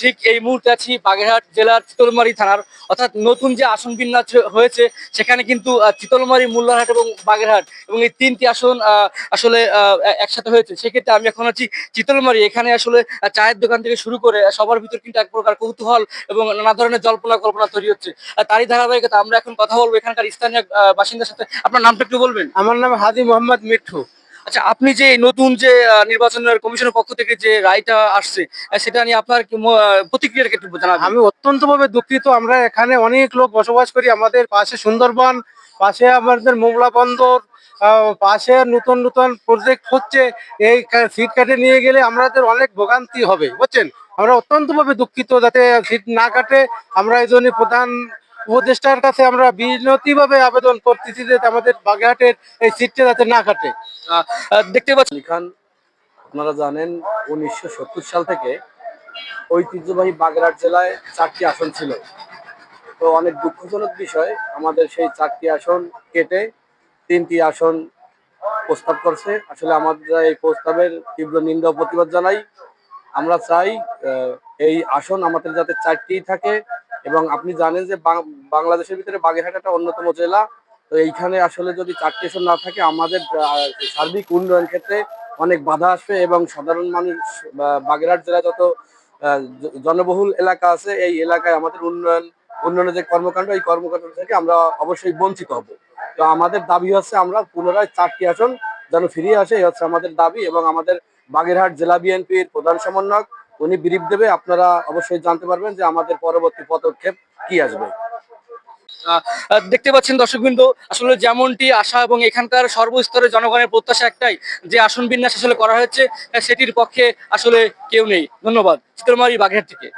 ঠিক এই মুহূর্তে আছি বাগেরহাট জেলার চিতলমারি থানার। অর্থাৎ নতুন যে আসন বিন্যাস হয়েছে, সেখানে কিন্তু চিতলমারি, মোল্লারহাট এবং বাগেরহাট এবং এই তিনটি আসন আসলে একসাথে হয়েছে। সেক্ষেত্রে আমি এখন আছি চিতলমারি। এখানে আসলে চায়ের দোকান থেকে শুরু করে সবার ভিতর কিন্তু এক প্রকার কৌতূহল এবং নানা ধরনের জল্পনা কল্পনা তৈরি হচ্ছে। তারই ধারাবাহিকতা আমরা এখন কথা বলব। এখানকার স্থানীয় বাসিন্দার সাথে। আপনার নামটা একটু বলবেন। আমার নাম হাদি মোহাম্মদ মিঠু। আচ্ছা আপনি যে নতুন যে আহ, নির্বাচনের কমিশনের পক্ষ থেকে যে রায়টা আসছে সেটা নিয়ে আপনার আহ, একটু জানাবেন? আমি অত্যন্ত ভাবে দুঃখিত। আমরা এখানে অনেক লোক বসবাস করি আমাদের পাশে সুন্দরবন পাশে আমাদের মোংলা বন্দর পাশে নতুন নতুন প্রজেক্ট হচ্ছে। এই সিট কাটে নিয়ে গেলে আমাদের অনেক ভোগান্তি হবে বুঝছেন? আমরা অত্যন্ত ভাবে দুঃখিত যাতে সিট না কাটে। আমরা এই জন্য প্রধান উপদেষ্টার কাছে আমরা বিনতি ভাবে আবেদন করতেছি যে আমাদের বাগেরহাটের এই সিটটা যাতে না কাটে। দেখতে পাচ্ছি। খান, আপনারা জানেন, উনিশশো সত্তর সাল থেকে ঐতিহ্যবাহী বাগেরহাট জেলায় চারটি আসন ছিল। তো অনেক দুঃখজনক বিষয়, আমাদের সেই চারটি আসন কেটে তিনটি আসন প্রস্তাব করছে। আসলে আমাদের এই প্রস্তাবের তীব্র নিন্দা প্রতিবাদ জানাই। আমরা চাই এই আসন আমাদের যাতে চারটিই থাকে এবং আপনি জানেন যে বাংলাদেশের ভিতরে বাগেরহাট একটা অন্যতম জেলা। তো এইখানে আসলে যদি চারটি আসন না থাকে, আমাদের সার্বিক উন্নয়ন ক্ষেত্রে অনেক বাধা আসবে এবং সাধারণ মানুষ বাগেরহাট জেলায় যত জনবহুল এলাকা আছে, এই এলাকায় আমাদের উন্নয়ন, উন্নয়নের যে কর্মকাণ্ড, এই কর্মকাণ্ড থেকে আমরা অবশ্যই বঞ্চিত হব। তো আমাদের দাবি হচ্ছে আমরা পুনরায় চারটি আসন যেন ফিরিয়ে আসে, এই হচ্ছে আমাদের দাবি এবং আমাদের বাগেরহাট জেলা বিএনপির প্রধান সমন্বয়ক, উনি বিরিপ দেবে। আপনারা অবশ্যই জানতে পারবেন যে আমাদের পরবর্তী পদক্ষেপ কি আসবে। দেখতে পাচ্ছেন দর্শকবৃন্দ, আসলে যেমনটি আশা এবং এখানকার সর্বস্তরের জনগণের প্রত্যাশা একটাই, যে আসন বিন্যাস আসলে করা হয়েছে, সেটির পক্ষে আসলে কেউ নেই। ধন্যবাদ। চিত্রমারি বাঘের থেকে।